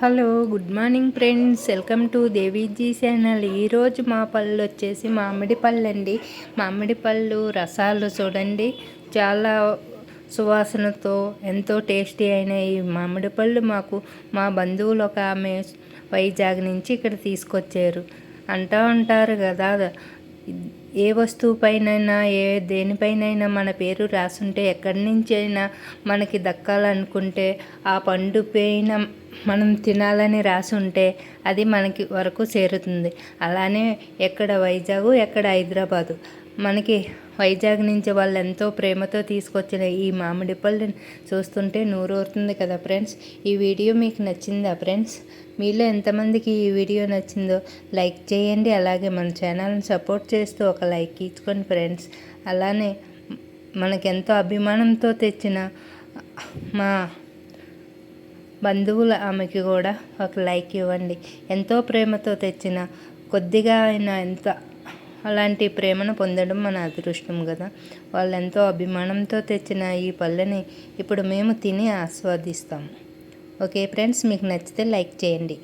Hello good morning friends. Welcome to Deviji channel. ఈరోజు మా పళ్ళు వచ్చేసి మామిడి పళ్ళు అండి మామిడి పళ్ళు రసాలు చూడండి. చాలా సువాసనతో ఎంతో టేస్టీ అయిన ఈ మామిడి పళ్ళు మాకు మా బంధువులు ఒక ఆమె వైజాగ్ నుంచి ఇక్కడ తీసుకొచ్చారు. అంటూ ఉంటారు కదా ఏ వస్తువుపైనైనా ఏ దేనిపైనైనా మన పేరు రాసుంటే ఎక్కడి నుంచి అయినా మనకి దక్కాలనుకుంటే ఆ పండు పైన మనం తినాలని రాసుంటే ఉంటే అది మనకి వరకు చేరుతుంది. అలానే ఎక్కడ వైజాగ్ ఎక్కడ హైదరాబాదు. మనకి వైజాగ్ నుంచి వాళ్ళు ఎంతో ప్రేమతో తీసుకొచ్చిన ఈ మామిడి పళ్ళని చూస్తుంటే నూరూరుతుంది కదా ఫ్రెండ్స్. ఈ వీడియో మీకు నచ్చిందా ఫ్రెండ్స్? మీలో ఎంతమందికి ఈ వీడియో నచ్చిందో లైక్ చేయండి. అలాగే మన ఛానల్ని సపోర్ట్ చేస్తూ ఒక లైక్ ఇచ్చుకోండి ఫ్రెండ్స్. అలానే మనకెంతో అభిమానంతో తెచ్చిన మా బంధువుల ఆమెకి కూడా ఒక లైక్ ఇవ్వండి. ఎంతో ప్రేమతో తెచ్చిన కొద్దిగా అయినా ఎంత అలాంటి ప్రేమను పొందడం మన అదృష్టం కదా. వాళ్ళు ఎంతో అభిమానంతో తెచ్చిన ఈ పళ్ళని ఇప్పుడు మేము తిని ఆస్వాదిస్తాము ఓకే ఫ్రెండ్స్ మీకు నచ్చితే లైక్ చేయండి.